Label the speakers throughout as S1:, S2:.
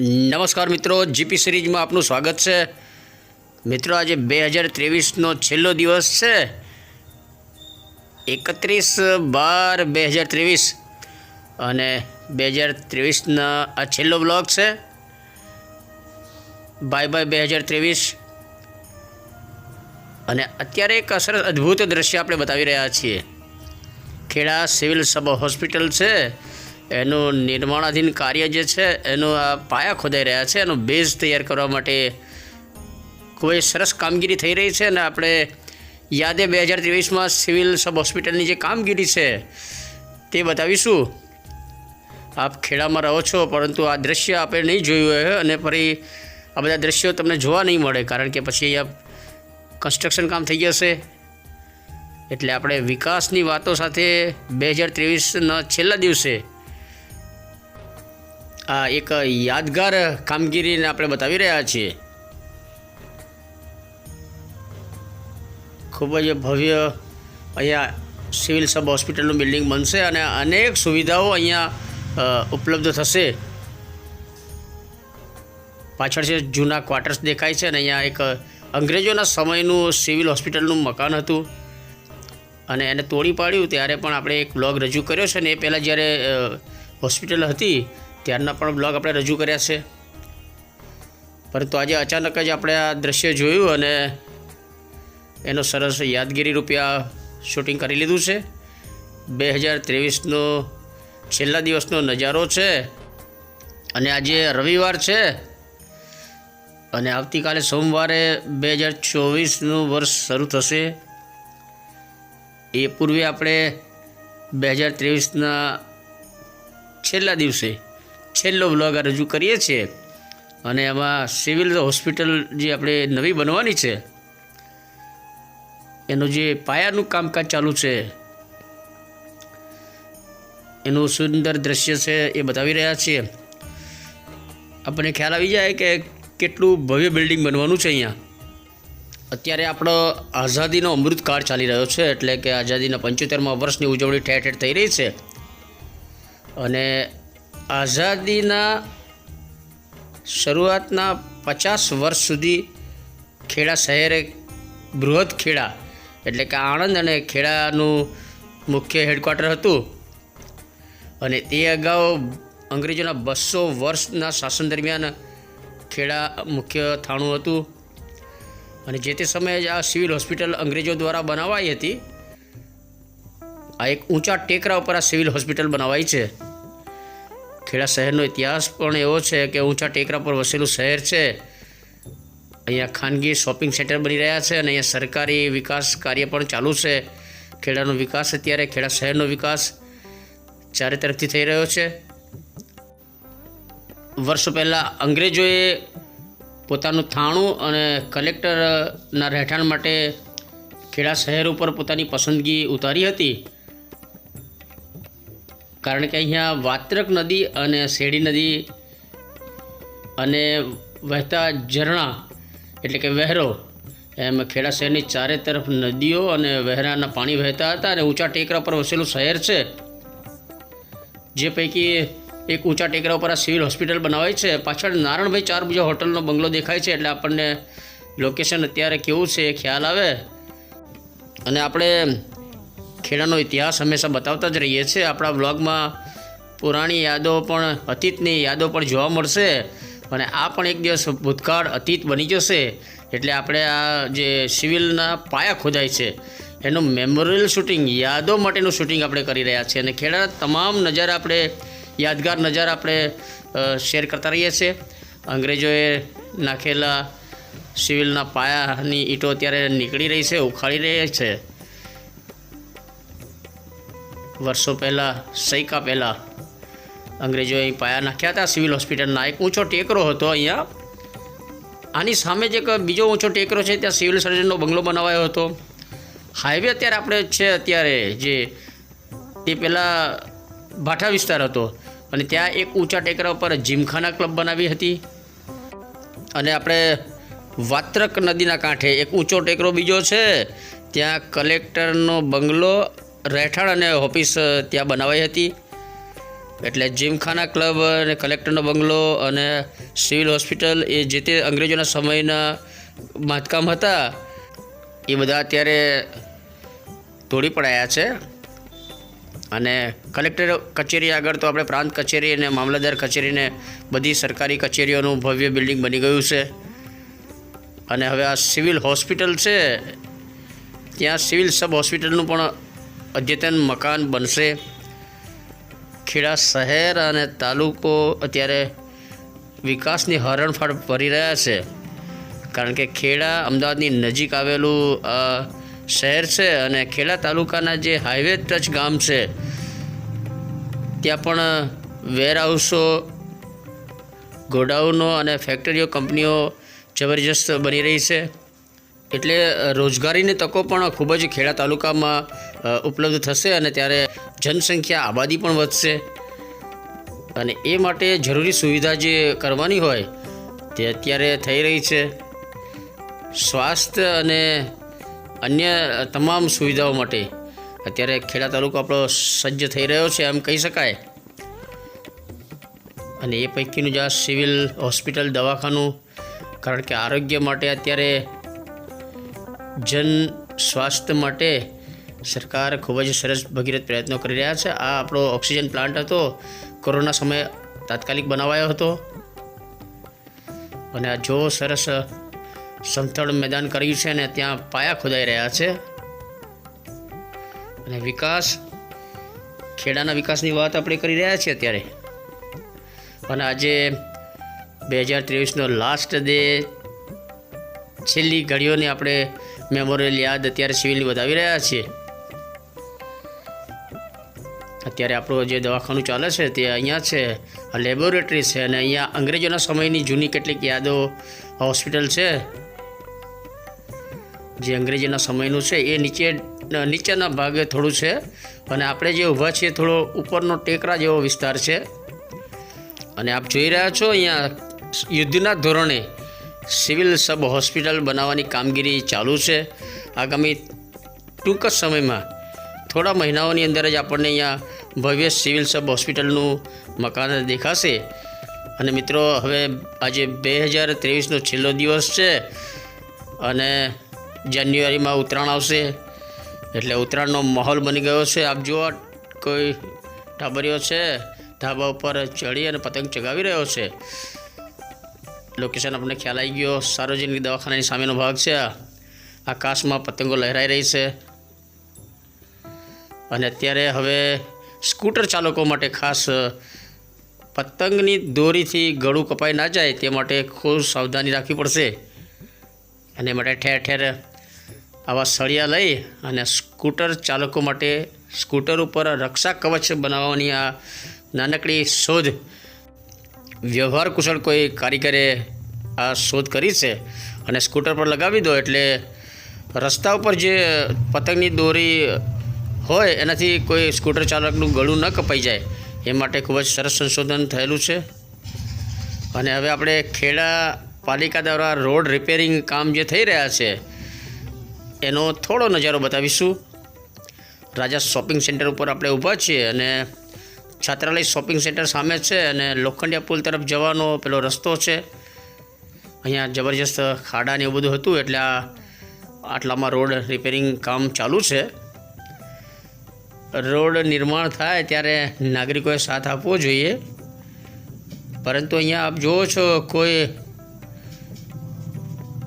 S1: નમસ્કાર મિત્રો, જીપી સિરીઝમાં આપનું સ્વાગત છે. મિત્રો, આજે બે હજાર ત્રેવીસનો છેલ્લો દિવસ છે. એકત્રીસ બાર બે હજાર ત્રેવીસ અને બે હજાર ત્રેવીસના આ છેલ્લો બ્લોગ છે. બાય બાય બે હજાર ત્રેવીસ. અને અત્યારે એક સરસ અદ્ભુત દ્રશ્ય આપણે બતાવી રહ્યા છીએ. ખેડા સિવિલ સબ હોસ્પિટલ છે. એનું નિર્માણાધીન કાર્ય જે છે, એનું આ પાયા ખોદાઈ રહ્યા છે. એનો બેઝ તૈયાર કરવા માટે ખૂબ જ સરસ કામગીરી થઈ રહી છે અને આપણે યાદે બે હજાર ત્રેવીસમાં સિવિલ સબ હોસ્પિટલની જે કામગીરી છે, તે બતાવીશું. આપ ખેડામાં રહો છો, પરંતુ આ દ્રશ્ય આપણે નહીં જોયું હોય અને ફરી આ બધા દ્રશ્યો તમને જોવા નહીં મળે, કારણ કે પછી અહીંયા કન્સ્ટ્રક્શન કામ થઈ જશે. એટલે આપણે વિકાસની વાતો સાથે બે હજાર ત્રેવીસના છેલ્લા દિવસે એક યાદગાર કામગીરીને આપણે બતાવી રહ્યા છીએ. ખૂબ જ ભવ્ય અહીંયા સિવિલ સબ હોસ્પિટલનું બિલ્ડિંગ બનશે અને અનેક સુવિધાઓ અહીંયા ઉપલબ્ધ થશે. પાછળ છે જૂના ક્વાર્ટર્સ દેખાય છે અને અહીંયા એક અંગ્રેજોના સમયનું સિવિલ હોસ્પિટલનું મકાન હતું. અને એને તોડી પાડ્યું, ત્યારે પણ આપણે એક બ્લોગ રજૂ કર્યો છે ને એ પહેલાં જ્યારે હોસ્પિટલ હતી ત્યારના પણ બ્લોગ આપણે રજૂ કર્યા છે. પરંતુ આજે અચાનક જ આપણે આ દ્રશ્ય જોયું અને એનો સરસ યાદગીરી રૂપિયા શૂટિંગ કરી લીધું છે. બે હજાર ત્રેવીસનો છેલ્લા દિવસનો નજારો છે અને આજે રવિવાર છે અને આવતીકાલે સોમવારે બે હજાર ચોવીસનું વર્ષ શરૂ થશે. એ પૂર્વે આપણે બે હજાર ત્રેવીસના છેલ્લા દિવસે છેલ્લો બ્લોગ આ રજૂ કરીએ છીએ. અને એમાં સિવિલ હોસ્પિટલ જે આપણે નવી બનવાની છે, એનું જે પાયાનું કામકાજ ચાલુ છે, એનું સુંદર દ્રશ્ય છે એ બતાવી રહ્યા છીએ. આપણને ખ્યાલ આવી જાય કે કેટલું ભવ્ય બિલ્ડિંગ બનવાનું છે અહીંયા. અત્યારે આપણો આઝાદીનો અમૃતકાળ ચાલી રહ્યો છે, એટલે કે આઝાદીના પંચોતેરમાં વર્ષની ઉજવણી ઠેર ઠેર થઈ રહી છે. અને આઝાદીના શરૂઆતના પચાસ વર્ષ સુધી ખેડા શહેરે બૃહદ ખેડા, એટલે કે આણંદ અને ખેડાનું મુખ્ય હેડક્વાર્ટર હતું. અને તે અગાઉ અંગ્રેજોના બસો વર્ષના શાસન દરમિયાન ખેડા મુખ્ય થાણું હતું. અને જે તે સમયે જ આ સિવિલ હોસ્પિટલ અંગ્રેજો દ્વારા બનાવાઈ હતી. આ એક ઊંચા ટેકરા ઉપર આ સિવિલ હોસ્પિટલ બનાવાઈ છે. ખેડા શહેરનો ઇતિહાસ પણ એવો છે કે ઊંચા ટેકરા પર વસેલું શહેર છે. અહીંયા ખાનગી શોપિંગ સેન્ટર બની રહ્યા છે અને અહીંયા સરકારી વિકાસ કાર્ય પણ ચાલુ છે. ખેડાનો વિકાસ અત્યારે ખેડા શહેરનો વિકાસ ચારે તરફથી થઈ રહ્યો છે. વર્ષો પહેલાં અંગ્રેજોએ પોતાનું થાણું અને કલેક્ટરના રહેઠાણ માટે ખેડા શહેર ઉપર પોતાની પસંદગી ઉતારી હતી. કારણ કે અહીંયા વાત્રક નદી અને શેરડી નદી અને વહેતા ઝરણા એટલે કે વહેરો એમ ખેડા શહેરની ચારે તરફ નદીઓ અને વહેરાના પાણી વહેતા હતા અને ઊંચા ટેકરા પર વસેલું શહેર છે. જે પૈકી એક ઊંચા ટેકરા ઉપર આ સિવિલ હોસ્પિટલ બનાવાય છે. પાછળ નારણભાઈ ચાર બીજો હોટલનો બંગલો દેખાય છે એટલે આપણને લોકેશન અત્યારે કેવું છે એ ખ્યાલ આવે. અને આપણે ખેડાનો ઇતિહાસ હંમેશા બતાવતા જ રહીએ છીએ. આપણા બ્લોગમાં પુરાણી યાદો પણ, અતીતની યાદો પણ જોવા મળશે અને આ પણ એક દિવસ ભૂતકાળ અતીત બની જશે. એટલે આપણે આ જે સિવિલના પાયા ખોદાય છે, એનું મેમોરિયલ શૂટિંગ, યાદો માટેનું શૂટિંગ આપણે કરી રહ્યા છીએ અને ખેડાના તમામ નજારા આપણે, યાદગાર નજારા આપણે શેર કરતા રહીએ છીએ. અંગ્રેજોએ નાખેલા સિવિલના પાયાની ઈંટો અત્યારે નીકળી રહી છે, ઉખાડી રહી છે. વર્ષો પહેલાં, સૈકા પહેલાં અંગ્રેજોએ અહીં પાયા નાખ્યા હતા. સિવિલ હોસ્પિટલના એક ઊંચો ટેકરો હતો અહીંયા. આની સામે જ બીજો ઊંચો ટેકરો છે, ત્યાં સિવિલ સર્જનનો બંગલો બનાવાયો હતો. હાઈવે અત્યારે આપણે છે, અત્યારે જે તે પહેલાં ભાઠા વિસ્તાર હતો અને ત્યાં એક ઊંચા ટેકરા ઉપર જીમખાના ક્લબ બનાવી હતી. અને આપણે વાત્રક નદીના કાંઠે એક ઊંચો ટેકરો બીજો છે, ત્યાં કલેક્ટરનો બંગલો રહેઠાણ અને ઓફિસ ત્યાં બનાવાઈ હતી. એટલે જીમખાના ક્લબ અને કલેક્ટરનો બંગલો અને સિવિલ હોસ્પિટલ એ જે તે અંગ્રેજોના સમયના બાંધકામ હતા, એ બધા અત્યારે તોડી પડાયા છે. અને કલેક્ટર કચેરી આગળ તો આપણે પ્રાંત કચેરી અને મામલતદાર કચેરીને બધી સરકારી કચેરીઓનું ભવ્ય બિલ્ડિંગ બની ગયું છે. અને હવે આ સિવિલ હોસ્પિટલ છે, ત્યાં સિવિલ સબ હોસ્પિટલનું પણ અદ્યતન મકાન બનશે. ખેડા શહેર અને તાલુકો અત્યારે વિકાસની હરણફાળ ભરી રહ્યા છે. કારણ કે ખેડા અમદાવાદની નજીક આવેલું શહેર છે અને ખેડા તાલુકાના જે હાઈવે ટચ ગામ છે, ત્યાં પણ, વેરહાઉસો, ગોડાઉનો અને ફેક્ટરીઓ, કંપનીઓ જબરજસ્ત બની રહી છે. એટલે રોજગારીની તકો પણ ખૂબ જ ખેડા તાલુકામાં ઉપલબ્ધ થશે અને ત્યારે જનસંખ્યા આબાદી પણ વધશે. અને એ માટે જરૂરી સુવિધા જે કરવાની હોય, તે અત્યારે થઈ રહી છે. સ્વાસ્થ્ય અને અન્ય તમામ સુવિધાઓ માટે અત્યારે ખેડા તાલુકો આપણો સજ્જ થઈ રહ્યો છે, એમ કહી શકાય. અને એ પૈકીનું જ આ સિવિલ હોસ્પિટલ, દવાખાનું, કારણ કે આરોગ્ય માટે અત્યારે જન સ્વાસ્થ્ય માટે સરકાર ખૂબ જ સરસ ભગીરથ પ્રયત્નો કરી રહ્યા છે. આ આપણો ઓક્સિજન પ્લાન્ટ હતો. કોરોના સમયે તાત્કાલિક બનાવાયો હતો. અને જો સરસ સમથળ મેદાન કર્યું છે અને ત્યાં પાયા ખોદાઈ રહ્યા છે. અને વિકાસ, ખેડાના વિકાસની વાત આપણે કરી રહ્યા છીએ અત્યારે. અને આજે બે હજાર ત્રેવીસનો લાસ્ટ ડે છેલ્લી ઘડીઓને આપણે મેમોરિયલ યાદ અત્યારે સિવિલની વધાવી રહ્યા છીએ. અત્યારે આપણું જે દવાખાનું ચાલે છે તે અહીંયા છે લેબોરેટરી છે અને અહીંયા અંગ્રેજોના સમયની જૂની કેટલીક યાદો હોસ્પિટલ છે. જે અંગ્રેજીના સમયનું છે એ નીચે, નીચેના ભાગે થોડું છે અને આપણે જે ઊભા છીએ થોડો ઉપરનો ટેકરા જેવો વિસ્તાર છે. અને આપ જોઈ રહ્યા છો અહીંયા યુદ્ધના ધોરણે સિવિલ સબ હોસ્પિટલ બનાવવાની કામગીરી ચાલુ છે. આગામી ટૂંક જ સમયમાં થોડા મહિનાઓની અંદર જ આપણને અહીંયા ભવ્ય સિવિલ સબ હોસ્પિટલનું મકાન દેખાશે. અને મિત્રો, હવે આજે બે હજાર ત્રેવીસનો છેલ્લો દિવસ છે અને જાન્યુઆરીમાં ઉત્તરાયણ આવશે. એટલે ઉત્તરાયણનો માહોલ બની ગયો છે. આપ જુઓ, કોઈ ટાબરીઓ છે, ધાબા ઉપર ચડી અને પતંગ ચગાવી રહ્યો છે. લોકેશન આપણને ખ્યાલ આવી ગયો. સાર્વજનિક દવાખાનાની સામેનો ભાગ છે આકાશમાં પતંગો લહેરાઈ રહી છે. અને અત્યારે હવે સ્કૂટર ચાલકો માટે ખાસ પતંગની દોરીથી ગળું કપાઈ ના જાય તે માટે ખૂબ સાવધાની રાખવી પડશે. અને માટે ઠેર ઠેર આવા સળિયા લઈ અને સ્કૂટર ચાલકો માટે સ્કૂટર ઉપર રક્ષા કવચ બનાવવાની આ નાનકડી શોધ વ્યવહાર કુશળ કોઈ કારીગરે આ શોધ કરી છે અને સ્કૂટર પર લગાવી દો એટલે રસ્તા ઉપર જે પતંગની દોરી હોય, એનાથી કોઈ સ્કૂટર ચાલકનું ગળું ન કપાઈ જાય. એ માટે ખૂબ જ સરસ સંશોધન થયેલું છે. અને હવે આપણે ખેડા પાલિકા દ્વારા રોડ રિપેરિંગ કામ જે થઈ રહ્યા છે, એનો થોડો નજારો બતાવીશું. રાજા શોપિંગ સેન્ટર ઉપર આપણે ઊભા છીએ અને છાત્રાલય શોપિંગ સેન્ટર સામે છે અને લોખંડિયા પુલ તરફ જવાનો પેલો રસ્તો છે. અહીંયા જબરજસ્ત ખાડા ને એવું બધું હતું, એટલે આ આટલામાં રોડ રિપેરિંગ કામ ચાલુ છે. રોડ નિર્માણ થાય ત્યારે નાગરિકોએ સાથ આપવો જોઈએ. પરંતુ અહીંયા આપ જુઓ છો, કોઈ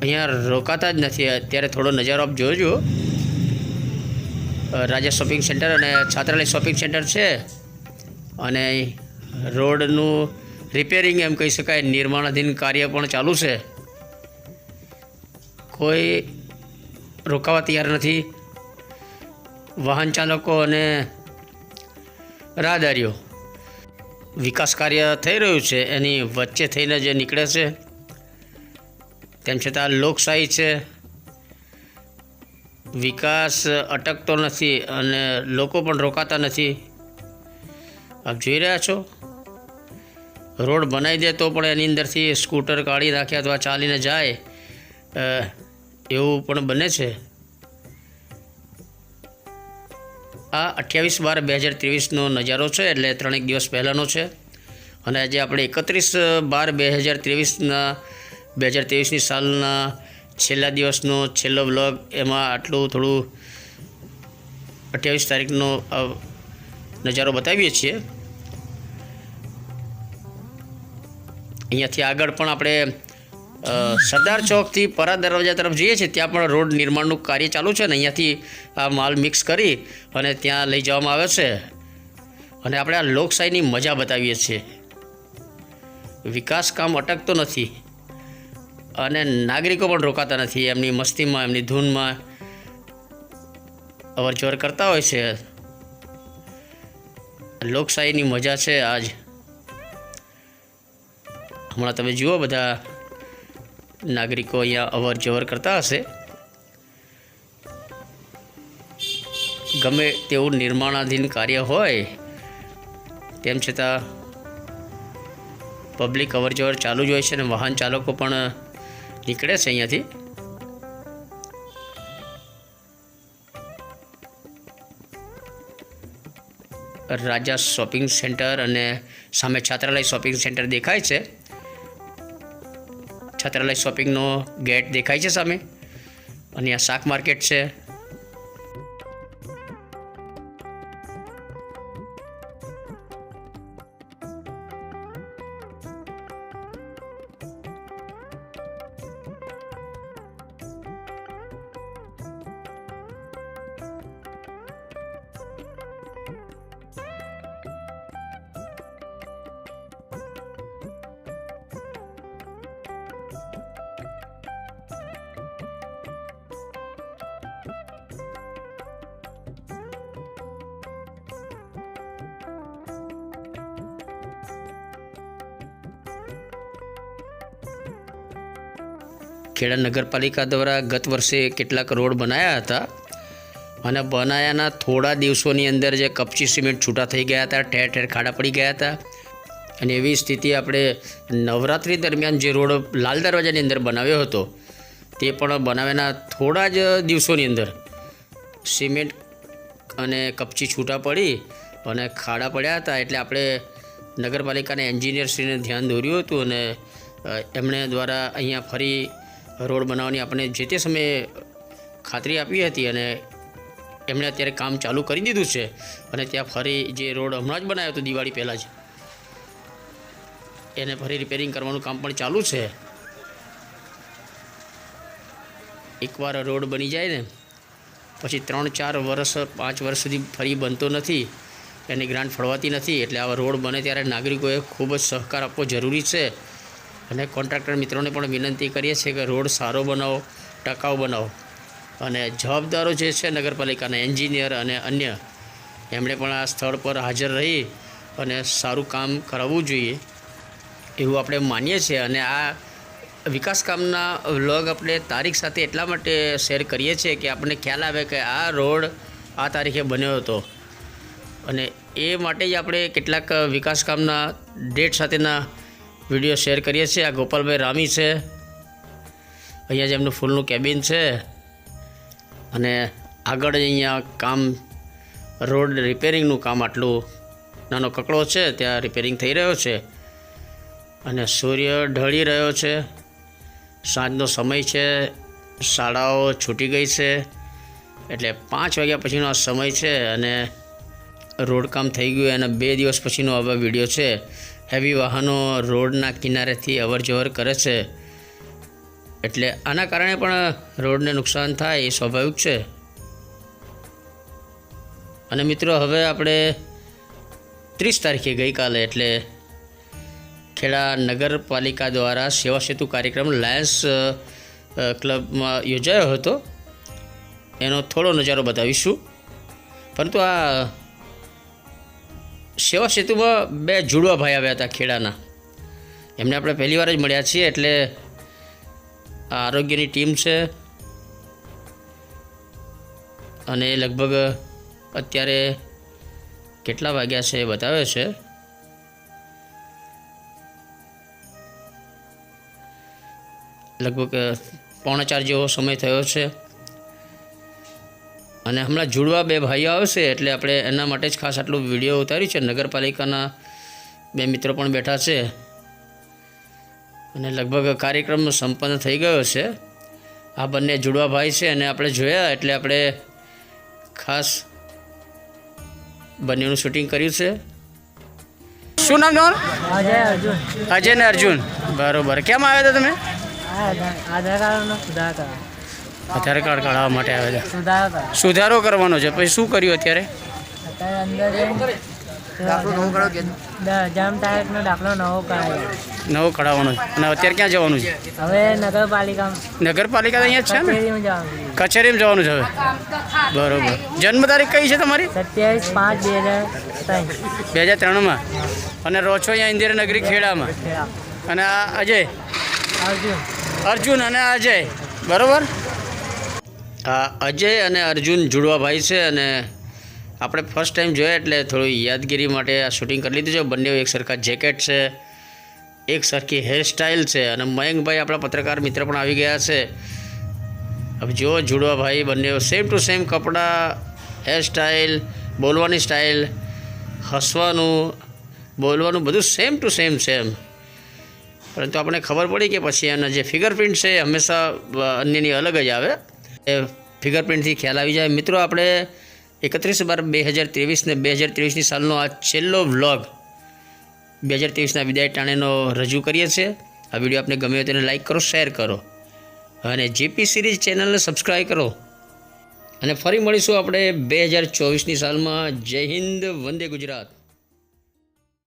S1: અહીંયા રોકાતા જ નથી. અત્યારે થોડો નજારો આપ જોજો. રાજા શોપિંગ સેન્ટર અને છાત્રાલય શોપિંગ સેન્ટર છે. અને રોડનું રિપેરિંગ એમ કહી શકાય, નિર્માણાધીન કાર્ય પણ ચાલુ છે. કોઈ રોકાવા તૈયાર નથી. વાહન ચાલકો અને રાહદારીઓ. વિકાસ કાર્ય થઈ રહ્યું છે, એની વચ્ચે થઈને જે નીકળે છે, તેમ છતાં લોકશાહી છે. વિકાસ અટકતો નથી અને લોકો પણ રોકાતા નથી. આપ જોઈ રહ્યા છો? રોડ બનાવી દે તો પણ એની અંદરથી સ્કૂટર કાઢી નાખે અથવા ચાલીને જાય એવું પણ બને છે. આ અઠ્યાવીસ બાર બે હજાર ત્રેવીસનો નજારો છે, એટલે ત્રણેક દિવસ પહેલાંનો છે. અને આજે આપણે એકત્રીસ બાર બે હજાર ત્રેવીસના, બે હજાર ત્રેવીસની સાલના છેલ્લા દિવસનો છેલ્લો વ્લોગ, એમાં આટલું થોડું અઠ્યાવીસ તારીખનો નજારો બતાવીએ છીએ. અહીંયાથી આગળ પણ આપણે સરદાર ચોકથી પરા દરવાજા તરફ જઈએ છીએ, ત્યાં પણ રોડ નિર્માણનું કાર્ય ચાલુ છે ને, અહીંયાથી આ માલ મિક્સ કરી અને ત્યાં લઈ જવામાં આવે છે. અને આપણે આ લોકશાહીની મજા બતાવીએ છીએ. વિકાસ કામ અટકતો નથી અને નાગરિકો પણ રોકાતા નથી, એમની મસ્તીમાં, એમની ધૂનમાં. અવરજવર કરતા હોય છે. લોકશાહીની મજા છે આજ. હમણાં તમે જુઓ બધા નાગરિકો અહીંયા અવર જવર કરતા હશે. ગમે તેવું નિર્માણાધીન કાર્ય હોય, તેમ છતાં પબ્લિક અવર જવર ચાલુ જ હોય છે અને વાહન ચાલકો પણ નીકળે છે અહીંયાથી. રાજા શોપિંગ સેન્ટર અને સામે છાત્રાલય શોપિંગ સેન્ટર દેખાય છે. છાત્રાલય શોપિંગનો ગેટ દેખાય છે સામે. અને આ શાક માર્કેટ છે. ખેડા નગરપાલિકા દ્વારા ગત વર્ષે કેટલાક રોડ બનાવ્યા હતા અને બનાવ્યાના થોડા દિવસોની અંદર જે કપચી સિમેન્ટ છૂટા થઈ ગયા હતા, ઠેર ઠેર ખાડા પડી ગયા હતા. અને એવી સ્થિતિ આપણે નવરાત્રિ દરમિયાન જે રોડ લાલ દરવાજાની અંદર બનાવ્યો હતો, તે પણ બનાવ્યાના થોડા જ દિવસોની અંદર સિમેન્ટ અને કપચી છૂટા પડી અને ખાડા પડ્યા હતા. એટલે આપણે નગરપાલિકાના એન્જિનિયરશ્રીને ધ્યાન દોર્યું હતું અને એમણે દ્વારા અહીંયા ફરી રોડ બનાવવાની આપણે જે તે સમયે ખાતરી આપી હતી અને એમણે અત્યારે કામ ચાલુ કરી દીધું છે અને ત્યાં ફરી જે રોડ હમણાં જ બનાવ્યો હતો દિવાળી પહેલાં જ, એને ફરી રિપેરિંગ કરવાનું કામ પણ ચાલુ છે. એકવાર રોડ બની જાય ને, પછી ત્રણ ચાર વર્ષ, પાંચ વર્ષ સુધી ફરી બનતો નથી, એની ગ્રાન્ટ ફળવાતી નથી, એટલે આવા રોડ બને ત્યારે નાગરિકોએ ખૂબ જ સહકાર આપવો જરૂરી છે. અને કોન્ટ્રાક્ટર મિત્રોને પણ વિનંતી કરીએ છીએ કે રોડ સારો બનાવો, ટકાઉ બનાવો. અને જવાબદારો જે છે નગરપાલિકાના એન્જિનિયર અને અન્ય, એમણે પણ આ સ્થળ પર હાજર રહી અને સારું કામ કરાવવું જોઈએ એવું આપણે માનીએ છીએ. અને આ વિકાસ કામના વ્લોગ આપણે તારીખ સાથે એટલા માટે શેર કરીએ છીએ કે આપણને ખ્યાલ આવે કે આ રોડ આ તારીખે બન્યો હતો. અને એ માટે જ આપણે કેટલાક વિકાસ કામના ડેટ સાથેના વીડિયો શેર કરીએ છીએ. આ ગોપાલભાઈ રામી છે. અહીંયા જે એમનું ફૂલનું કેબિન છે. અને આગળ અહીંયા કામ રોડ રિપેરિંગનું કામ આટલું નાનો કકડો છે, ત્યાં રિપેરિંગ થઈ રહ્યો છે. અને સૂર્ય ઢળી રહ્યો છે. સાંજનો સમય છે. શાળાઓ છૂટી ગઈ છે. એટલે પાંચ વાગ્યા પછીનો આ સમય છે અને રોડ કામ થઈ ગયું. એના બે દિવસ પછીનો હવે વીડિયો છે. હેવી વાહનો રોડના કિનારેથી અવરજવર કરે છે. એટલે આના કારણે પણ રોડને નુકસાન થાય એ સ્વાભાવિક છે. અને મિત્રો, હવે આપણે ત્રીસ તારીખે ગઈકાલે એટલે ખેડા નગરપાલિકા દ્વારા સેવા સેતુ કાર્યક્રમ લાયન્સ ક્લબમાં યોજાયો હતો. એનો થોડો નજારો બતાવીશું. પરંતુ આ સેવા સેતુમાં બે જુડવા ભાઈ આવ્યા હતા ખેડાના. એમને આપણે પહેલી વાર જ મળ્યા છીએ એટલે આ આરોગ્યની ટીમ છે. અને લગભગ અત્યારે કેટલા વાગ્યા છે એ બતાવે છે. લગભગ પોણા ચાર જેવો સમય થયો છે. અને હમણાં જુડવા બે ભાઈઓ આવશે એટલે આપણે એના માટે જ ખાસ આટલું વીડિયો ઉતાર્યું છે. નગરપાલિકાના બે મિત્રો પણ બેઠા છે. અને લગભગ કાર્યક્રમ સંપન્ન થઈ ગયો છે. આ બંને જુડવા ભાઈ છે અને આપણે જોયા એટલે આપણે ખાસ બંનેનું શૂટિંગ કર્યું છે. શું નામ તમારું?
S2: અજય
S1: ને અર્જુન. બરોબર. કેમ આવ્યા હતા તમે?
S2: આધાર કાર્ડ સુધાર કરો
S1: આધાર કાર્ડ કાઢવા માટે આવ્યા હતા
S2: સુધારો
S1: કરવાનો છે. પછી શું કર્યું અત્યારે?
S2: અત્યારે અંદર નવો
S1: કઢાવવાનો છે. અને અત્યારે ક્યાં જવાનું છે?
S2: હવે નગરપાલિકા
S1: નગરપાલિકા તો અહીંયા જ છે ને?
S2: કચેરીમાં જવાનું
S1: છે. હવે? બરોબર. જન્મ તારીખ કઈ છે તમારી?
S2: સત્યાવીસ પાંચ બે હજાર ત્રણ.
S1: બે હજાર ત્રણમાં. અને રહો છો અહીંયા ઇન્દિરાનગરી ખેડામાં. અને આ અજય?
S2: અર્જુન.
S1: અર્જુન અને અજય. બરોબર? અજય અને અર્જુન જુડવા ભાઈ છે અને આપણે ફર્સ્ટ ટાઈમ જોયા એટલે થોડું યાદગીરી માટે આ શૂટિંગ કરી લીધું છે. બંને એક સરખા જેકેટ છે, એક સરખી હેરસ્ટાઇલ છે અને મયંકભાઈ આપણા પત્રકાર મિત્ર પણ આવી ગયા છે. હવે જો જુડવા ભાઈ બંને સેમ ટુ સેમ કપડાં હેરસ્ટાઇલ બોલવાની સ્ટાઇલ હસવાનું, બોલવાનું બધું સેમ ટુ સેમ સેમ પરંતુ આપણે ખબર પડી કે પછી એના જે ફિંગરપ્રિન્ટ છે હંમેશા અન્યની અલગ જ આવે. એ ફિંગરપ્રિન્ટથી ખ્યાલ આવી જાય. મિત્રો, આપણે એકત્રીસ બાર બે હજાર ત્રેવીસને બે હજાર ત્રેવીસની સાલનો આ છેલ્લો વ્લોગ બે હજાર ત્રેવીસના વિદાય ટાણેનો રજૂ કરીએ છીએ. આ વીડિયો આપને ગમે તેને લાઈક કરો, શેર કરો અને જીપી સિરીઝ ચેનલને સબસ્ક્રાઈબ કરો. અને ફરી મળીશું આપણે બે હજાર ચોવીસની સાલમાં. જય હિન્દ, વંદે ગુજરાત.